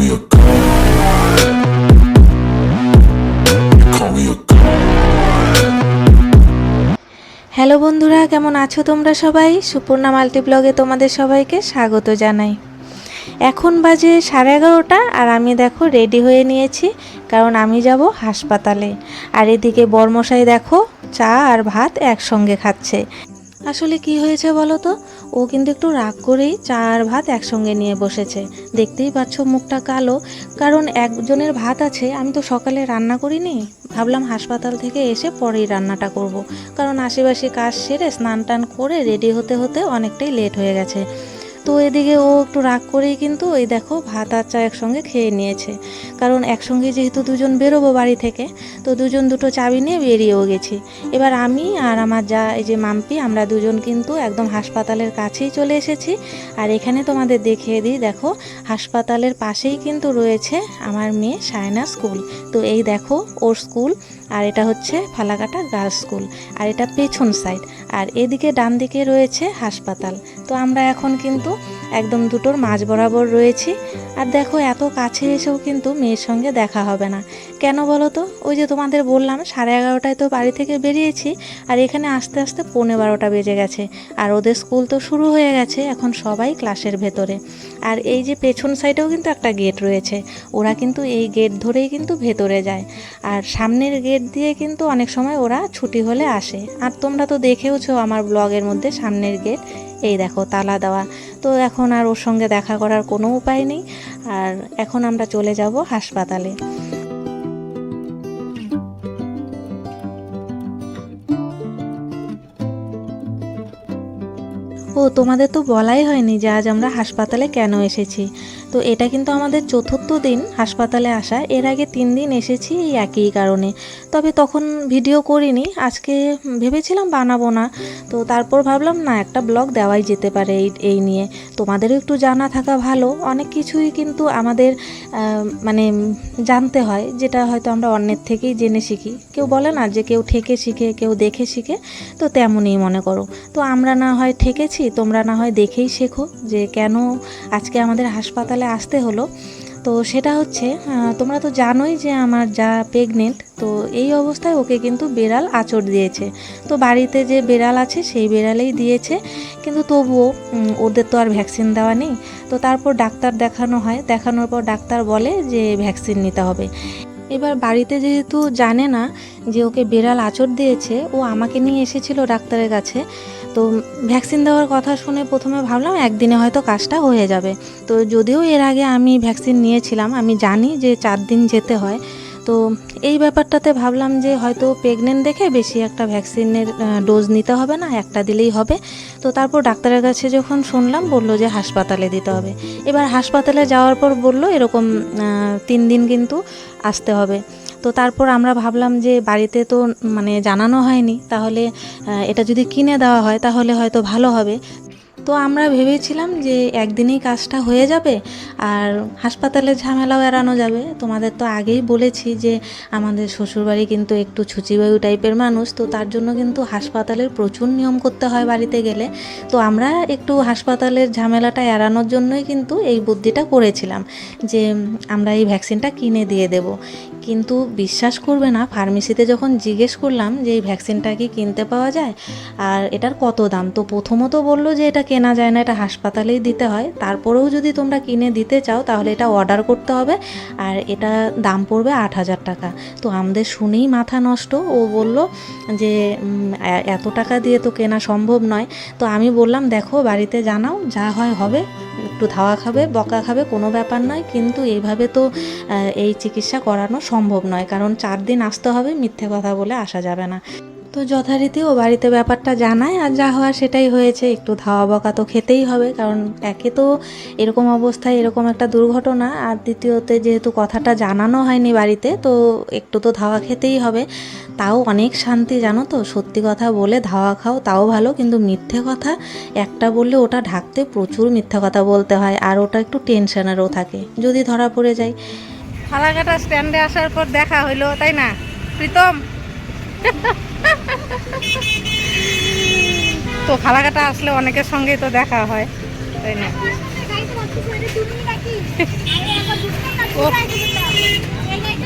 me a. Hello বন্ধুরা, কেমন আছো তোমরা সবাই? সুপর্ণা মাল্টি ব্লগে তোমাদের সবাইকে স্বাগত জানাই। এখন বাজে সাড়ে এগারোটা আর আমি দেখো রেডি হয়ে নিয়েছি, কারণ আমি যাব হাসপাতালে। আর এদিকে বরমশাই দেখো, চা আর ভাত একসঙ্গে খাচ্ছে। আসলে কি হয়েছে বলো তো ও কিন্তু একটু রাগ করেই চার ভাত একসঙ্গে নিয়ে বসেছে। দেখতেই পাচ্ছ মুখটা কালো, কারণ একজনের ভাত আছে, আমি তো সকালে রান্না করিনি। ভাবলাম হাসপাতাল থেকে এসে পরেই রান্নাটা করব। কারণ আশেপাশে কাজ সেরে স্নান টান করে রেডি হতে হতে অনেকটাই লেট হয়ে গেছে। তো এদিকে ও একটু রাগ করেই কিন্তু ওই দেখো ভাত আর চা একসঙ্গে খেয়ে নিয়েছে। কারণ একসঙ্গে যেহেতু দুজন বেরোবো বাড়ি থেকে, তো দুজন দুটো চাবি নিয়ে বেরিয়েও গেছি। এবার আমি আর আমার যা এই যে মাম্পি, আমরা দুজন কিন্তু একদম হাসপাতালের কাছেই চলে এসেছি। আর এখানে তোমাদের দেখিয়ে দিই, দেখো হাসপাতালের পাশেই কিন্তু রয়েছে আমার মেয়ে সায়না স্কুল। তো এই দেখো ওর স্কুল, আর এটা হচ্ছে ফালাকাটা গার্লস স্কুল, আর এটা পেছন সাইড। আর এদিকে ডান দিকে রয়েছে হাসপাতাল। তো আমরা এখন কিন্তু একদম দুটোর মাঝ বরাবর রয়েছি। আর দেখো, এত কাছে এসেও কিন্তু মেয়ের সঙ্গে দেখা হবে না। কেন বলো তো? ওই যে তোমাদের বললাম, সাড়ে এগারোটায় তো বাড়ি থেকে বেরিয়েছি, আর এখানে আস্তে আস্তে পৌনে বারোটা বেজে গেছে। আর ওদের স্কুল তো শুরু হয়ে গেছে এখন সবাই ক্লাসের ভেতরে। আর এই যে পেছন সাইডেও কিন্তু একটা গেট রয়েছে। ওরা কিন্তু এই গেট ধরেই কিন্তু ভেতরে যায়। আর সামনের গেট দিয়ে কিন্তু অনেক সময় ওরা ছুটি হলে আসে। আর তোমরা তো দেখেওছো আমার ব্লগের মধ্যে সামনের গেট। এই দেখো তালা দেওয়া। তো এখন আর ওর সঙ্গে দেখা করার কোনো উপায় নেই। আর এখন আমরা চলে যাব হাসপাতালে। ও তোমাদের তো বলাই হয়নি যে আজ আমরা হাসপাতালে কেন এসেছি। তো এটা কিন্তু আমাদের চতুর্থ দিন হাসপাতালে আসা। এর আগে তিন দিন এসেছি এই একই কারণে। তবে তখন ভিডিও করিনি, আজকে ভেবেছিলাম বানাবো না। তো তারপর ভাবলাম, না, একটা ব্লগ দেওয়াই যেতে পারে এই এই নিয়ে। তোমাদেরও একটু জানা থাকা ভালো। অনেক কিছুই কিন্তু আমাদের মানে জানতে হয়, যেটা হয়তো আমরা অন্যের থেকেই জেনে শিখি। কেউ বলে না যে কেউ ঠেকে শিখে, কেউ দেখে শিখে, তো তেমনই মনে করো। তো আমরা না হয় ঠেকেছি তোমরা না হয় দেখেই শেখো যে কেন আজকে আমাদের হাসপাতালে আসতে হলো। তো সেটা হচ্ছে তোমরা তো জানোই যে আমার যা প্রেগনেন্ট তো এই অবস্থায় ওকে কিন্তু বেড়াল আচর দিয়েছে। তো বাড়িতে যে বেড়াল আছে সেই বেড়ালেই দিয়েছে। কিন্তু তবুও ওদের তো আর ভ্যাকসিন দেওয়া নেই। তো তারপর ডাক্তার দেখানো হয়। দেখানোর পর ডাক্তার বলে যে ভ্যাকসিন নিতে হবে। এবার বাড়িতে যেহেতু জানে না যে ওকে বেড়াল আচর দিয়েছে, ও আমাকে নিয়ে এসেছিল ডাক্তারের কাছে। তো ভ্যাকসিন দেওয়ার কথা শুনে প্রথমে ভাবলাম একদিনে হয়তো কাজটা হয়ে যাবে। তো যদিও এর আগে আমি ভ্যাকসিন নিয়েছিলাম, আমি জানি যে চার দিন যেতে হয়। তো এই ব্যাপারটাতে ভাবলাম যে হয়তো প্রেগনেন্ট দেখে বেশি একটা ভ্যাকসিনের ডোজ নিতে হবে না, একটা দিলেই হবে। তো তারপর ডাক্তারের কাছে যখন শুনলাম, বলল যে হাসপাতালে দিতে হবে। এবার হাসপাতালে যাওয়ার পর বলল এরকম তিন দিন কিন্তু আসতে হবে। তো তারপর আমরা ভাবলাম যে বাড়িতে তো মানে জানানো হয়নি, তাহলে এটা যদি কিনে দেওয়া হয়, তাহলে হয়তো ভালো হবে। তো আমরা ভেবেছিলাম যে একদিনেই কাজটা হয়ে যাবে আর হাসপাতালের ঝামেলাও এড়ানো যাবে। তোমাদের তো আগেই বলেছি যে আমাদের শ্বশুরবাড়ি কিন্তু একটু ছুচিবায়ু টাইপের মানুষ, তো তার জন্য কিন্তু হাসপাতালের প্রচুর নিয়ম করতে হয় বাড়িতে গেলে। তো আমরা একটু হাসপাতালের ঝামেলাটা এড়ানোর জন্যই কিন্তু এই বুদ্ধিটা করেছিলাম যে আমরা এই ভ্যাকসিনটা কিনে দিয়ে দেব। কিন্তু বিশ্বাস করবে না। ফার্মেসিতে যখন জিজ্ঞেস করলাম যে, এই ভ্যাকসিনটা কি কিনতে পাওয়া যায়? আর এটার কত দাম? তো প্রথমত বলল যে, এটা কেনা যায় না, এটা হাসপাতালেই দিতে হয়। তারপরেও যদি তোমরা কিনে দিতে চাও, তাহলে এটা অর্ডার করতে হবে। আর এটা দাম পড়বে আট হাজার টাকা। তো আমাদের শুনেই মাথা নষ্ট। ও বলল যে এত টাকা দিয়ে তো কেনা সম্ভব নয়। তো আমি বললাম, দেখো, বাড়িতে জানাও, যা হয় হবে। একটু ধাওয়া খাবে, বকা খাবে, কোনো ব্যাপার নয়। কিন্তু এইভাবে তো এই চিকিৎসা করানো সম্ভব নয়। কারণ চার দিন আসতে হবে, মিথ্যে কথা বলে আসা যাবে না। তো যথারীতি ও বাড়িতে ব্যাপারটা জানায়, আর যা হওয়ার সেটাই হয়েছে। একটু ধাওয়া বকা তো খেতেই হবে, কারণ একে তো এরকম অবস্থায় এরকম একটা দুর্ঘটনা, আর দ্বিতীয়তে যেহেতু কথাটা জানানো হয়নি বাড়িতে, তো একটু তো ধাওয়া খেতেই হবে। তাও অনেক শান্তি, জানো তো? সত্যি কথা বলে ধাওয়া খাও, তাও ভালো, কিন্তু মিথ্যে কথা, একটা বললে ওটা ঢাকতে প্রচুর মিথ্যে কথা বলতে হয়, আর ওটা একটু টেনশনেরও থাকে, যদি ধরা পড়ে যায়। ফালাকাটা স্ট্যান্ডে আসার পর দেখা হইল, তাই না? প্রীতম? তো ফালাকাটা আসলে অনেকের সঙ্গেই তো দেখা হয় তাই না?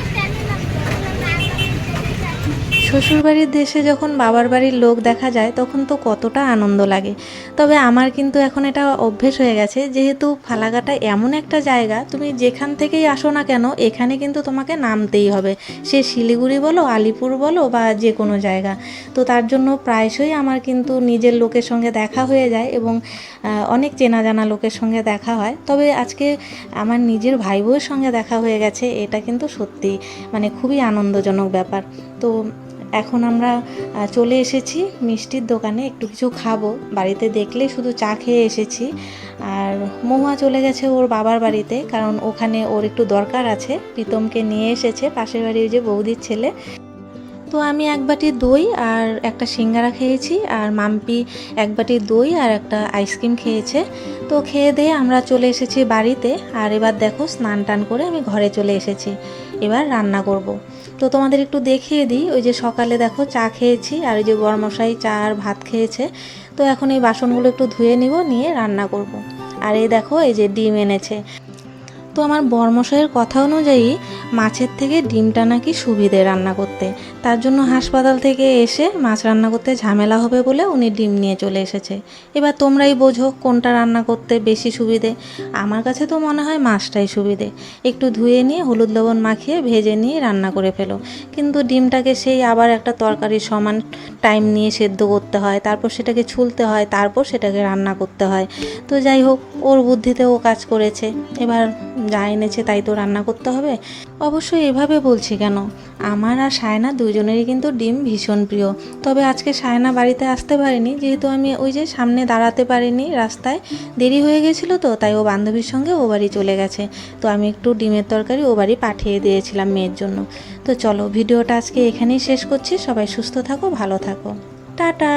শ্বশুরবাড়ির দেশে যখন বাবার বাড়ির লোক দেখা যায়, তখন তো কতটা আনন্দ লাগে। তবে আমার কিন্তু এখন এটা অভ্যেস হয়ে গেছে, যেহেতু ফালাকাটা এমন একটা জায়গা, তুমি যেখান থেকেই আসো না কেন, এখানে কিন্তু তোমাকে নামতেই হবে। সে শিলিগুড়ি বলো, আলিপুর বলো বা যে কোনো জায়গা। তো তার জন্য প্রায়শই আমার কিন্তু নিজের লোকের সঙ্গে দেখা হয়ে যায় এবং অনেক চেনা জানা লোকের সঙ্গে দেখা হয়। তবে আজকে আমার নিজের ভাই বউয়ের সঙ্গে দেখা হয়ে গেছে, এটা কিন্তু সত্যি মানে খুবই আনন্দজনক ব্যাপার। তো এখন আমরা চলে এসেছি মিষ্টির দোকানে। একটু কিছু খাব। বাড়িতে দেখলে শুধু চা খেয়ে এসেছি। আর মহুয়া চলে গেছে ওর বাবার বাড়িতে, কারণ ওখানে ওর একটু দরকার আছে। প্রীতমকে নিয়ে এসেছে পাশের বাড়ির যে বৌদির ছেলে। তো আমি এক বাটি দই আর একটা সিঙ্গারা খেয়েছি আর মাম্পি এক বাটি দই আর একটা আইসক্রিম খেয়েছে তো খেয়ে দিয়ে আমরা চলে এসেছি বাড়িতে আর এবার দেখো স্নান টান করে আমি ঘরে চলে এসেছি এবার রান্না করব। তো তোমাদের একটু দেখিয়ে দিই, ওই যে সকালে দেখো চা খেয়েছি আর ওই যে বরমশাই চা আর ভাত খেয়েছে তো এখন এই বাসনগুলো একটু ধুয়ে নিব, নিয়ে রান্না করব। আর এই দেখো এই যে ডিম এনেছে তো আমার বর্মশাইয়ের কথা অনুযায়ী মাছের থেকে ডিমটা নাকি সুবিধে রান্না করতে। তার জন্য হাসপাতাল থেকে এসে মাছ রান্না করতে ঝামেলা হবে বলে উনি ডিম নিয়ে চলে এসেছে। এবার তোমরাই বোঝো কোনটা রান্না করতে বেশি সুবিধে। আমার কাছে তো মনে হয় মাছটাই সুবিধে। একটু ধুয়ে নিয়ে হলুদ লবণ মাখিয়ে ভেজে নিয়ে রান্না করে ফেলো। কিন্তু ডিমটাকে সেই আবার একটা তরকারির সমান টাইম নিয়ে সেদ্ধ করতে হয়, তারপর সেটাকে ছুলতে হয়, তারপর সেটাকে রান্না করতে হয়। তো যাই হোক, ওর বুদ্ধিতে ও কাজ করেছে। এবার যা এনেছে তাই তো রান্না করতে হবে। অবশ্যই এভাবে বলছি কেন? আমার আর সায়না দুজনেরই কিন্তু ডিম ভীষণ প্রিয়। তবে আজকে সায়না বাড়িতে আসতে পারিনি, যেহেতু আমি ওই যে সামনে দাঁড়াতে পারিনি রাস্তায়। দেরি হয়ে গেছিল তো, তাই ও বান্ধবীর সঙ্গে ও বাড়ি চলে গেছে। তো আমি একটু ডিমের তরকারি ও বাড়ি পাঠিয়ে দিয়েছিলাম মেয়ের জন্য। তো চলো, ভিডিওটা আজকে এখানেই শেষ করছি। সবাই সুস্থ থাকো, ভালো থাকো। টাটা!